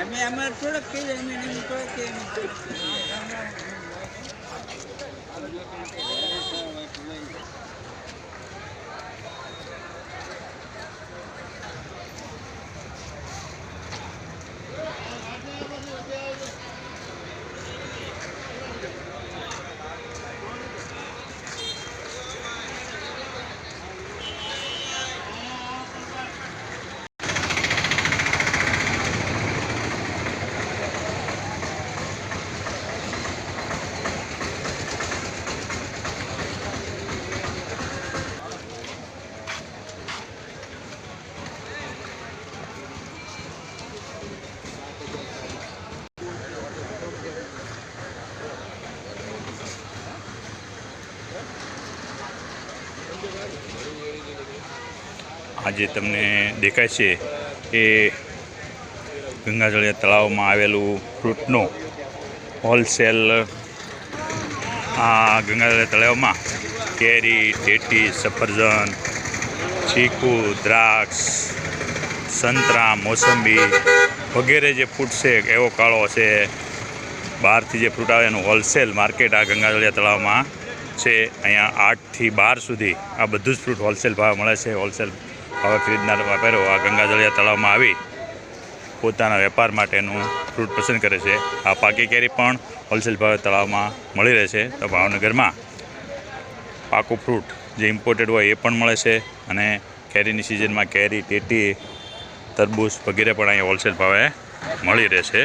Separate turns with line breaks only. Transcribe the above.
અમે અમારે થોડોક કહી દે અમે થોડોક કહી
આ જે તમને દેખાય છે એ ગંગાજળિયા તળાવમાં આવેલું ફ્રૂટનું હોલસેલ આ ગંગાજળિયા તળાવમાં કેરી ટેટી સફરજન, ચીકુ, દ્રાક્ષ, સંતરા, મોસંબી વગેરે જે ફ્રૂટ છે, એવો કાળો છે. બહારથી જે ફ્રૂટ આવે એનું હોલસેલ માર્કેટ આ ગંગાજળિયા તળાવમાં છે, અહીંયા આઠથી બાર સુધી આ બધું જ ફ્રૂટ હોલસેલ ભાવે મળે છે. હોલસેલ ભાવે ખરીદનાર વેપારીઓ આ ગંગાજળિયા તળાવમાં આવી પોતાના વેપાર માટેનું ફ્રૂટ પસંદ કરે છે. આ પાકી કેરી પણ હોલસેલ ભાવે તળાવમાં મળી રહે છે. તો ભાવનગરમાં પાકું ફ્રૂટ જે ઇમ્પોર્ટેડ હોય એ પણ મળે છે અને કેરીની સિઝનમાં કેરી, ટેટી, તરબૂચ વગેરે પણ અહીંયા હોલસેલ ભાવે મળી રહેશે